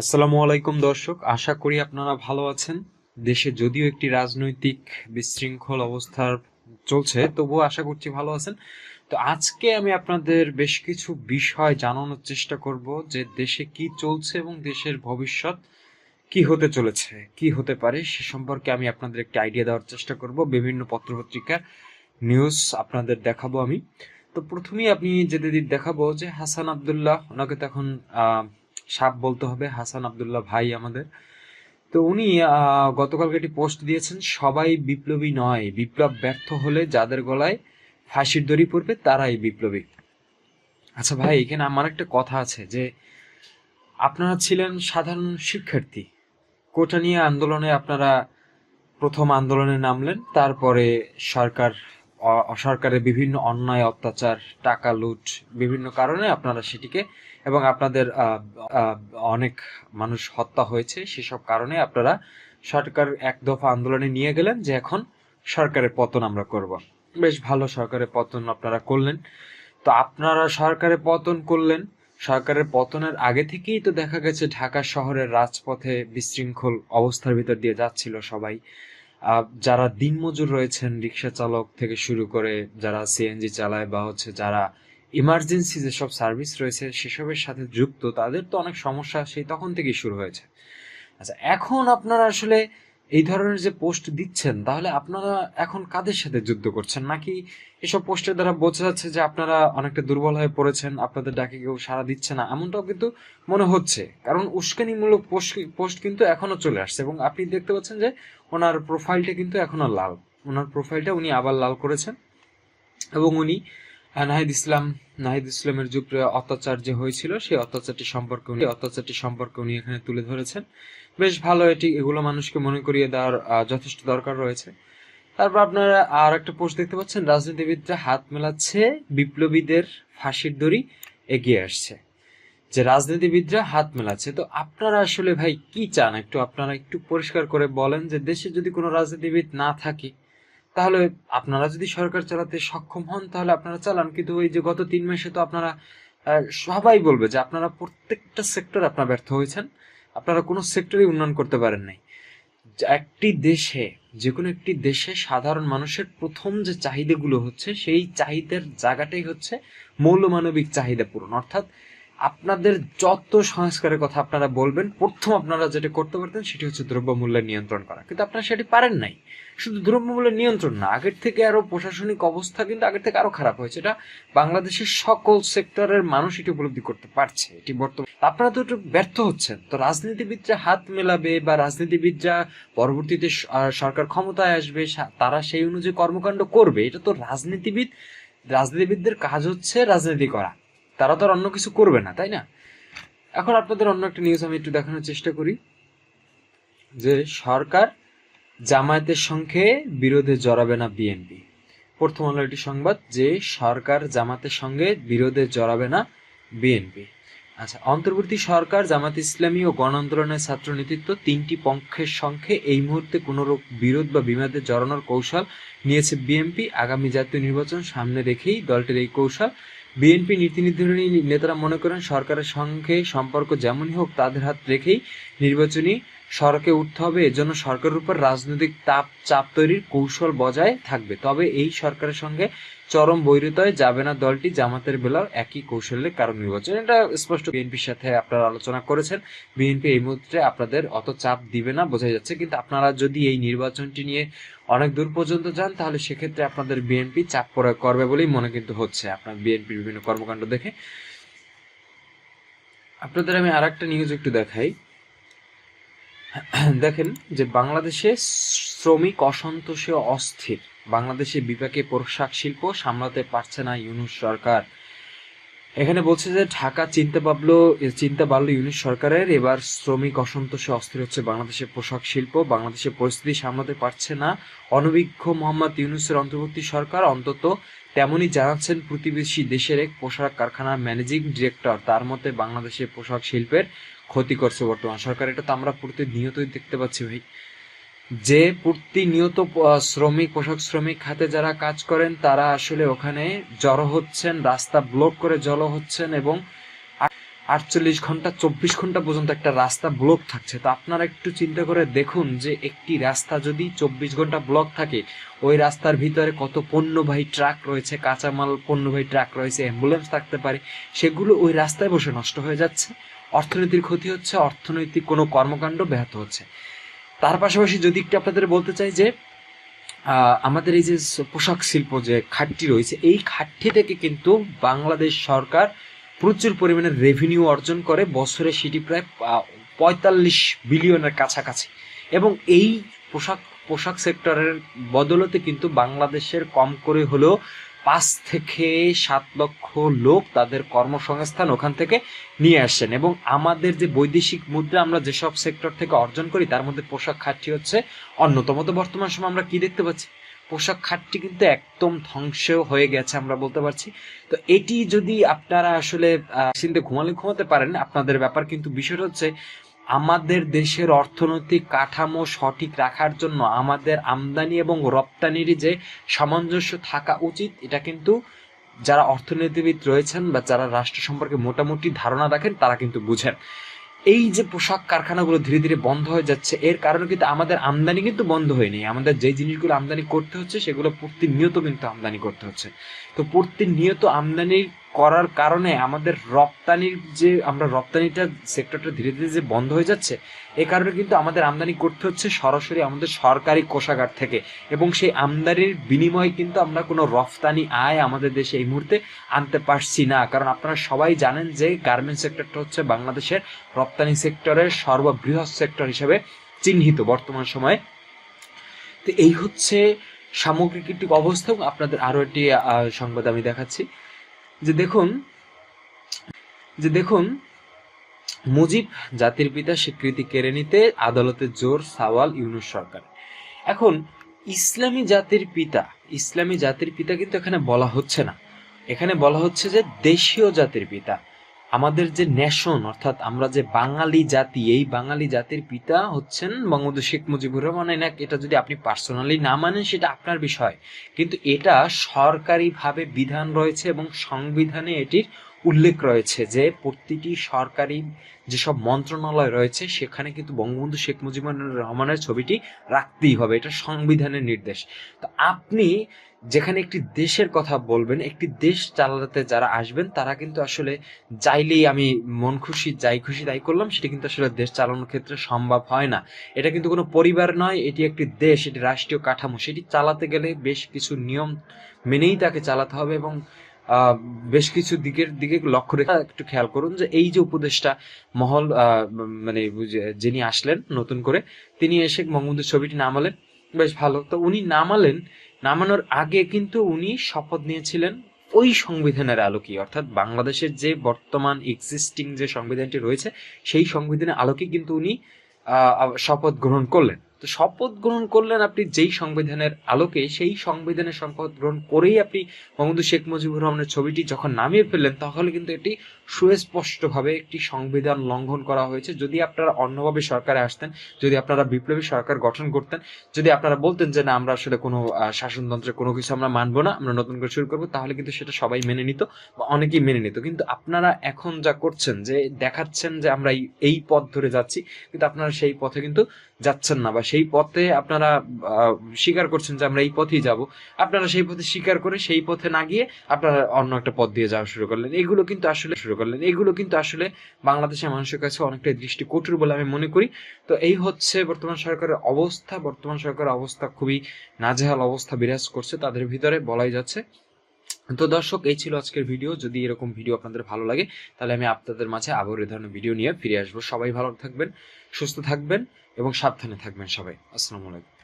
আসসালামু আলাইকুম, দর্শক। আশা করি আপনারা ভালো আছেন। দেশে যদিও একটি রাজনৈতিক বিশৃঙ্খল অবস্থার চলছে, তবুও আশা করছি ভালো আছেন। তো আজকে আমি আপনাদের বেশ কিছু বিষয় জানানোর চেষ্টা করব যে দেশে কি চলছে এবং দেশের ভবিষ্যৎ কি হতে চলেছে, কি হতে পারে, সে সম্পর্কে আমি আপনাদের একটি আইডিয়া দেওয়ার চেষ্টা করব। বিভিন্ন পত্রপত্রিকার নিউজ আপনাদের দেখাবো আমি। তো প্রথমেই আপনি দিক দেখাবো যে হাসান আবদুল্লাহ, ওনাকে তো এখন সাপ বলতে হবে, হাসান আবদুল্লাহ ভাই আমাদের। তো উনি গতকালকে একটি পোস্ট দিয়েছেন, সবাই বিপ্লবী নয়, বিপ্লব ব্যর্থ হলে যাদের গলায় ফাঁসির দড়ি পড়বে, তারাই বিপ্লবী। আচ্ছা ভাই, এখানে আমার একটা কথা আছে যে, আপনারা ছিলেন সাধারণ শিক্ষার্থী। কোটা নিয়ে আন্দোলনে আপনারা প্রথম আন্দোলনে নামলেন, তারপরে সরকার সরকারের বিভিন্ন অন্যায়, অত্যাচার, টাকা লুট বিভিন্ন কারণে আপনারা সেটিকে এবং আপনাদের অনেক মানুষ হত্যা হয়েছে, সেসব কারণে আপনারা সরকার এক দফা আন্দোলনে নিয়ে গেলেন যে এখন সরকারের পতন আমরা করব। বেশ ভালো সরকারের পতন আপনারা করলেন। তো আপনারা সরকারের পতন করলেন, সরকারের পতনের আগে থেকেই তো দেখা গেছে ঢাকা শহরের রাজপথে বিশৃঙ্খল অবস্থার ভিতর দিয়ে যাচ্ছিল সবাই। যারা দিনমজুর রয়েছেন রিক্সা চালক থেকে শুরু করে যারা সিএনজি চালায় বা হচ্ছে যারা ইমার্জেন্সি যেসব সার্ভিস রয়েছে সেসবের সাথে যুক্ত, তাদের তো অনেক সমস্যা সেই তখন থেকেই শুরু হয়েছে। আচ্ছা এখন আপনারা আসলে এই ধরনের যে পোস্ট দিচ্ছেন, তাহলে আপনারা এখন কাদের সাথে যুদ্ধ করছেন? নাকি এসব পোস্টের দ্বারা বোঝা যাচ্ছে যে আপনারা অনেকটা দুর্বল হয়ে পড়েছেন, আপনাদের ডাকে কেউ সাড়া দিচ্ছে না? এমনটাও কিন্তু মনে হচ্ছে। কারণ উস্কানিমূলক পোস্ট পোস্ট কিন্তু এখনও চলে আসছে এবং আপনি দেখতে পাচ্ছেন যে ওনার প্রোফাইলটা কিন্তু এখনও লাল। ওনার প্রোফাইলটা উনি আবার লাল করেছেন এবং উনি নাহিদ ইসলাম, নাহিদ ইসলামের যে অত্যাচার যে হয়েছিল, সেই অত্যাচারটি সম্পর্কে উনি, অত্যাচারটি সম্পর্কে উনি এখানে তুলে ধরেছেন। বেশ ভালো, এটি এগুলো মানুষকে মনে করিয়ে দেওয়ার যথেষ্ট দরকার রয়েছে। তারপর আপনারা আর একটা পোস্ট দেখতে পাচ্ছেন, রাজনীতিবিদরা হাত মেলাচ্ছে, বিপ্লবীদের ফাঁসির দড়ি এগিয়ে আসছে। যে রাজনীতিবিদরা হাত মেলাচ্ছে, তো আপনারা আসলে ভাই কি চান? একটু আপনারা একটু পরিষ্কার করে বলেন যে দেশে যদি কোনো রাজনীতিবিদ না থাকে, তাহলে আপনারা যদি সরকার চালাতে সক্ষম হন, তাহলে আপনারা চালান। কিন্তু ওই যে গত তিন মাসে তো আপনারা সবাই বলবে যে আপনারা প্রত্যেকটা সেক্টর আপনারা ব্যর্থ হয়েছেন। আপনারা কোনো সেক্টরে উন্নয়ন করতে পারেন নাই। একটি দেশে যে কোনো একটি দেশে সাধারণ মানুষের প্রথম যে চাহিদাগুলো হচ্ছে, সেই চাহিদার জায়গাটাই হচ্ছে মৌলমানবিক চাহিদা পূরণ। অর্থাৎ আপনাদের যত সংস্কারের কথা আপনারা বলবেন, প্রথম আপনারা যেটা করতে পারতেন সেটি হচ্ছে দ্রব্যমূল্যের নিয়ন্ত্রণ করা। কিন্তু আপনারা সেটি পারেন নাই। শুধু দ্রব্যমূল্যের নিয়ন্ত্রণ না, আগের থেকে আরও প্রশাসনিক অবস্থা কিন্তু আগের থেকে আরও খারাপ হয়েছে। এটা বাংলাদেশের সকল সেক্টরের মানুষ এটি উপলব্ধি করতে পারছে। এটি বর্তমান আপনারা তো একটু ব্যর্থ হচ্ছেন। তো রাজনীতিবিদরা হাত মেলাবে বা রাজনীতিবিদরা পরবর্তীতে সরকার ক্ষমতায় আসবে তারা সেই অনুযায়ী কর্মকাণ্ড করবে, এটা তো রাজনীতিবিদ রাজনীতিবিদদের কাজ হচ্ছে রাজনীতি করা। তারা তো আর অন্য কিছু করবে না, তাই না? এখন আপনাদের অন্য একটা নিউজ আমি একটু দেখানোর চেষ্টা করি, যে সরকার জামায়াতের সঙ্গে বিরোধে জড়াবে না বিএনপি। প্রথম আলো একটি সংবাদ, যে সরকার জামাতের সঙ্গে বিরোধে জড়াবে না বিএনপি। আচ্ছা অন্তর্বর্তী সরকার, জামাত ইসলামী ও গণ আন্দোলনের ছাত্র নেতৃত্ব তিনটি পক্ষের সঙ্গে এই মুহূর্তে কোনো বিরোধ বা বিবাদে জড়ানোর কৌশল নিয়েছে বিএনপি। আগামী জাতীয় নির্বাচন সামনে রেখেই দলটির এই কৌশল বিএনপি নীতি নির্ধারণী নেতারা মনে করেন, সরকারের সঙ্গে সম্পর্ক যেমনই হোক, তাদের হাত রেখেই নির্বাচনী সড়কে উঠতে হবে। এজন্য সরকারের উপর রাজনৈতিক তাপ, চাপ তৈরির কৌশল বজায় থাকবে। তবে এই সরকারের সঙ্গে চরম বৈরিতায় যাবে না দলটি, জামাতের বেলাও একই কৌশলের কারণ নির্বাচন। এটা স্পষ্ট। বিএনপির সাথে আপনারা আলোচনা করেছেন। বিএনপি এই মুহূর্তে আপনাদের অত চাপ দিবে না বোঝা যাচ্ছে। কিন্তু আপনারা যদি এই নির্বাচনটি নিয়ে অনেক দূর পর্যন্ত যান, তাহলে সেক্ষেত্রে আপনাদের বিএনপি চাপ প্রয়োগ করবে বলেই মনে কিন্তু হচ্ছে। আপনার বিএনপির বিভিন্ন কর্মকাণ্ড দেখে। আপনাদের আমি আর একটা নিউজ একটু দেখাই। দেখেন যে বাংলাদেশে শ্রমিক অসন্তোষে অস্থির। বাংলাদেশে বিপাকে পোশাক শিল্প সামলাতে পারছে না ইউনুস সরকার। এখানে বলছে যে ঢাকা চিনতে পারল চিন্তা বাড়লো ইউনিট সরকারের, এবার শ্রমিক অসন্তোষে অস্থির হচ্ছে বাংলাদেশের পোশাক শিল্প, বাংলাদেশের পরিস্থিতি সামলাতে পারছে না। অনভিজ্ঞ মোহাম্মদ ইউনুসের অন্তর্বর্তী সরকার অন্তত তেমনই জানাচ্ছেন প্রতিবেশী দেশের এক পোশাক কারখানার ম্যানেজিং ডিরেক্টর, তার মতে বাংলাদেশের পোশাক শিল্পের ক্ষতি করছে বর্তমান সরকার। এটা তো আমরা প্রতিনিয়তই দেখতে পাচ্ছি ভাই। যে প্রতিনিয়ত শ্রমিক, পোশাক শ্রমিক খাতে যারা কাজ করেন, তারা আসলে ওখানে জড়ো হচ্ছেন, রাস্তা ব্লক করে জড়ো হচ্ছেন এবং আটচল্লিশ ঘণ্টা, চব্বিশ ঘণ্টা পর্যন্ত একটা রাস্তা ব্লক থাকছে। তো আপনারা একটু চিন্তা করে দেখুন যে একটি রাস্তা যদি চব্বিশ ঘণ্টা ব্লক থাকে, ওই রাস্তার ভিতরে কত পণ্যবাহী ট্রাক রয়েছে, কাঁচামাল পণ্যবাহী ট্রাক রয়েছে, অ্যাম্বুলেন্স থাকতে পারে, সেগুলো ওই রাস্তায় বসে নষ্ট হয়ে যাচ্ছে। অর্থনীতির ক্ষতি হচ্ছে, অর্থনৈতিক কোনো কর্মকাণ্ড ব্যাহত হচ্ছে। তার পাশাপাশি যদি একটু আপনাদের বলতে চাই যে আমাদের এই যে পোশাক শিল্প যে খাতটি রয়েছে, এই খাতটি থেকে কিন্তু বাংলাদেশ সরকার প্রচুর পরিমাণে রেভিনিউ অর্জন করে। বছরে সেটি প্রায় পঁয়তাল্লিশ বিলিয়নের কাছাকাছি। এবং এই পোশাক পোশাক সেক্টরের বদলতে কিন্তু বাংলাদেশের কম করে হলেও পাঁচ থেকে সাত লক্ষ লোক তাদের কর্মসংস্থান ওখান থেকে নিয়ে আসছেন। এবং আমাদের যে বৈদেশিক মুদ্রা আমরা যেসব সেক্টর থেকে অর্জন করি, তার মধ্যে পোশাক খাতটি হচ্ছে অন্যতম। তো বর্তমান সময় আমরা কি দেখতে পাচ্ছি? পোশাক খাতটি কিন্তু একদম ধ্বংস হয়ে গেছে আমরা বলতে পারছি। তো এটি যদি আপনারা আসলে চিন্তা ঘুমালে ঘুমাতে পারেন, আপনাদের ব্যাপার কিন্তু বিষয় হচ্ছে আমাদের দেশের অর্থনৈতিক কাঠামো সঠিক রাখার জন্য আমাদের আমদানি এবং রপ্তানির যে সামঞ্জস্য থাকা উচিত, এটা কিন্তু যারা অর্থনীতিবিদ রয়েছেন বা যারা রাষ্ট্র সম্পর্কে মোটামুটি ধারণা রাখেন, তারা কিন্তু বুঝেন। এই যে পোশাক কারখানাগুলো ধীরে ধীরে বন্ধ হয়ে যাচ্ছে, এর কারণে কিন্তু আমাদের আমদানি কিন্তু বন্ধ হয়নি আমাদের যে জিনিসগুলো আমদানি করতে হচ্ছে, সেগুলো প্রতিনিয়ত কিন্তু আমদানি করতে হচ্ছে। তো প্রতিনিয়ত আমদানি করার কারণে আমাদের রপ্তানির যে, আমরা রপ্তানিটা সেক্টরটা ধীরে ধীরে যে বন্ধ হয়ে যাচ্ছে, এ কারণে কিন্তু আমাদের আমদানি করতে হচ্ছে সরাসরি আমাদের সরকারি কোষাগার থেকে এবং সেই আমদানির বিনিময়ে কিন্তু আমরা কোনো রফতানি আয় আমাদের দেশে এই মুহূর্তে আনতে পারছি না। কারণ আপনারা সবাই জানেন যে গার্মেন্টস সেক্টরটা হচ্ছে বাংলাদেশের রপ্তানি সেক্টরের সর্ববৃহৎ সেক্টর হিসেবে চিহ্নিত বর্তমান সময়ে। তো এই হচ্ছে সামগ্রিক অবস্থা আপনাদের আরও একটি সংবাদ আমি দেখাচ্ছি। যে দেখুন যে দেখুন, মুজিব জাতির পিতা স্বীকৃতি কেড়ে নিতে আদালতে জোর সাওয়াল ইউনুস সরকার। এখন, ইসলামী জাতির পিতা, ইসলামী জাতির পিতা কিন্তু এখানে বলা হচ্ছে না। এখানে বলা হচ্ছে যে দেশীয় জাতির পিতা। আমাদের যে নেশন অর্থাৎ আমরা যে বাঙালি জাতি, এই বাঙালি জাতির পিতা হচ্ছেন বঙ্গবন্ধু শেখ মুজিবুর রহমান। না এটা যদি আপনি পার্সোনালি না মানেন, সেটা আপনার বিষয়। কিন্তু এটা সরকারিভাবে বিধান রয়েছে এবং সংবিধানে এটির উল্লেখ রয়েছে যে প্রতিটি সরকারি যেসব মন্ত্রণালয় রয়েছে, সেখানে কিন্তু বঙ্গবন্ধু শেখ মুজিবুর রহমানের ছবিটি রাখতেই হবে। এটা সংবিধানের নির্দেশ। তো আপনি যেখানে একটি দেশের কথা বলবেন, একটি দেশ চালাতে যারা আসবেন, তারা কিন্তু আসলে চাইলেই আমি মন খুশি, যাই খুশি তাই করলাম, সেটা কিন্তু আসলে দেশ চালানোর ক্ষেত্রে সম্ভব হয় না। এটা কিন্তু কোনো পরিবার নয়, এটি একটি দেশ, এটি রাষ্ট্রীয় কাঠামো। সেটি চালাতে গেলে বেশ কিছু নিয়ম মেনেই তাকে চালাতে হবে এবং বেশ কিছু দিকের দিকে লক্ষ্য রেখে একটু খেয়াল করুন যে এই যে উপদেশটা মহল মানে যিনি আসলেন নতুন করে তিনি এসে বঙ্গবন্ধুর ছবিটি নামালেন। বেশ ভালো। তো উনি নামালেন নামানোর আগে কিন্তু উনি শপথ নিয়েছিলেন ওই সংবিধানের আলোকে অর্থাৎ বাংলাদেশের যে বর্তমান এক্সিস্টিং যে সংবিধানটি রয়েছে সেই সংবিধানের আলোকে কিন্তু উনি শপথ গ্রহণ করলেন। তো শপথ গ্রহণ করলেন আপনি যেই সংবিধানের আলোকে, সেই সংবিধানের শপথ গ্রহণ করেই আপনি বঙ্গবন্ধু শেখ মুজিবুর রহমানের ছবিটি যখন নামিয়ে ফেললেন, তাহলে কিন্তু এটি সুস্পষ্টভাবে একটি সংবিধান লঙ্ঘন করা হয়েছে। যদি আপনারা অন্যভাবে সরকারে আসতেন, যদি আপনারা বিপ্লবী সরকার গঠন করতেন, যদি আপনারা বলতেন যে, না, আমরা আসলে কোনো শাসনতন্ত্রে কোনো কিছু আমরা মানবো না, আমরা নতুন করে শুরু করব, তাহলে কিন্তু সেটা সবাই মেনে নিত বা অনেকেই মেনে নিত। কিন্তু আপনারা এখন যা করছেন, যে দেখাচ্ছেন যে আমরা এই- পথ ধরে যাচ্ছি, কিন্তু আপনারা সেই পথে কিন্তু যাচ্ছেন না বা সেই পথে আপনারা স্বীকার করছেন যে, আমরা এই পথেই যাব। আপনারা সেই পথে স্বীকার করে সেই পথে না গিয়ে আপনারা অন্য একটা পথ দিয়ে যাওয়া শুরু করলেন। এগুলো কিন্তু আসলে শুরু করলেন। এগুলো কিন্তু আসলে বাংলাদেশের মানুষের কাছে অনেকটা দৃষ্টি কঠোর বলে আমি মনে করি। তো এই হচ্ছে বর্তমান সরকারের অবস্থা। বর্তমান সরকারের অবস্থা খুবই নাজেহাল অবস্থা বিরাজ করছে তাদের ভিতরে, বলাই যাচ্ছে। তো দর্শক, এই ছিল আজকের ভিডিও। যদি এরকম ভিডিও আপনাদের ভালো লাগে, তাহলে আমি আপনাদের মাঝে আবার এই ধরনের ভিডিও নিয়ে ফিরে আসব। সবাই ভালো থাকবেন, সুস্থ থাকবেন এবং সাবধানে থাকবেন সবাই। আসসালামু আলাইকুম।